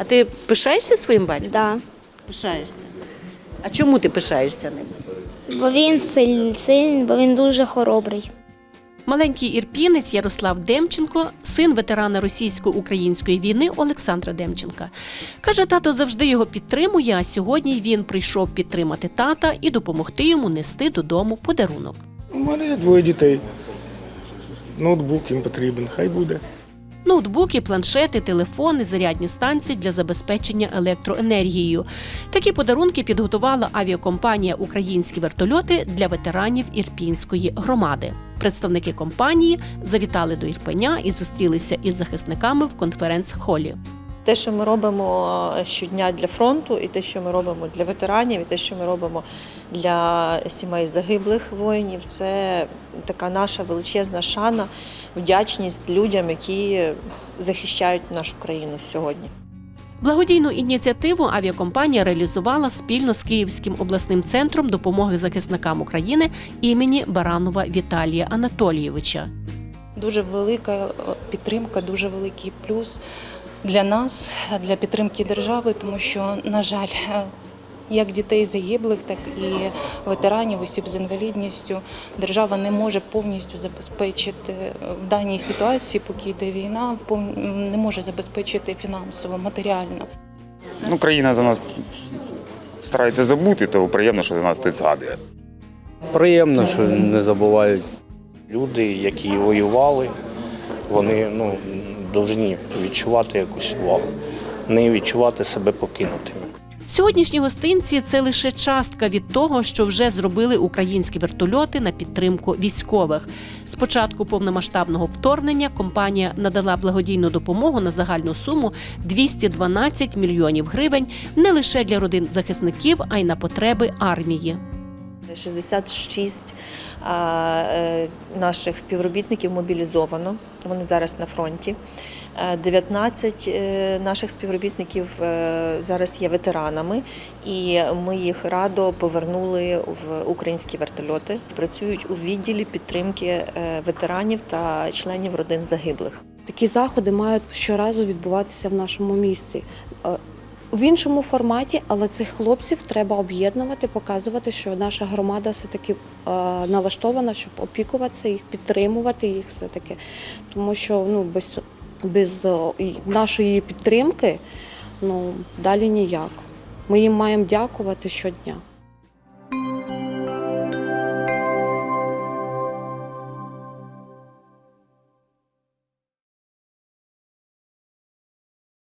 А ти пишаєшся своїм батьком? Да. Пишаєшся. А чому ти пишаєшся ним? Бо він сильний, сильний, бо він дуже хоробрий. Маленький ірпінець Ярослав Демченко, син ветерана російсько-української війни Олександра Демченка. Каже, тато завжди його підтримує, а сьогодні він прийшов підтримати тата і допомогти йому нести додому подарунок. У мене є двоє дітей. Ноутбук їм потрібен, хай буде. Ноутбуки, планшети, телефони, зарядні станції для забезпечення електроенергією. Такі подарунки підготувала авіакомпанія Українські вертольоти для ветеранів Ірпінської громади. Представники компанії завітали до Ірпеня і зустрілися із захисниками в конференц-холі. Те, що ми робимо щодня для фронту, і те, що ми робимо для ветеранів, і те, що ми робимо для сімей загиблих воїнів, це така наша величезна шана, вдячність людям, які захищають нашу країну сьогодні. Благодійну ініціативу авіакомпанія реалізувала спільно з Київським обласним центром допомоги захисникам України імені Баранова Віталія Анатолійовича. Дуже велика е, підтримка, дуже великий плюс для нас, для підтримки держави, тому що, на жаль, е, як дітей загиблих, так і ветеранів, осіб з інвалідністю, держава не може повністю забезпечити е, в даній ситуації, поки йде війна, не може забезпечити фінансово, матеріально. Ну, країна за нас старається забути, то приємно, що за нас хтось згадує. Приємно, що не забувають. Люди, які воювали, вони ну, повинні відчувати якусь увагу, не відчувати себе покинутими. Сьогоднішні гостинці це лише частка від того, що вже зробили українські вертольоти на підтримку військових. З початку повномасштабного вторгнення компанія надала благодійну допомогу на загальну суму 212 мільйонів гривень не лише для родин захисників, а й на потреби армії. 66 а, е, наших співробітників мобілізовано. Вони зараз на фронті. Е, 19 е, наших співробітників е, зараз є ветеранами, і ми їх радо повернули в українські вертольоти. Працюють у відділі підтримки е, ветеранів та членів родин загиблих. Такі заходи мають щоразу відбуватися в нашому місті. Е, В іншому форматі, але цих хлопців треба об'єднувати, показувати, що наша громада все таки налаштована, щоб опікуватися їх, підтримувати їх все таки. Тому що ну без, без е, нашої підтримки ну далі ніяк. Ми їм маємо дякувати щодня.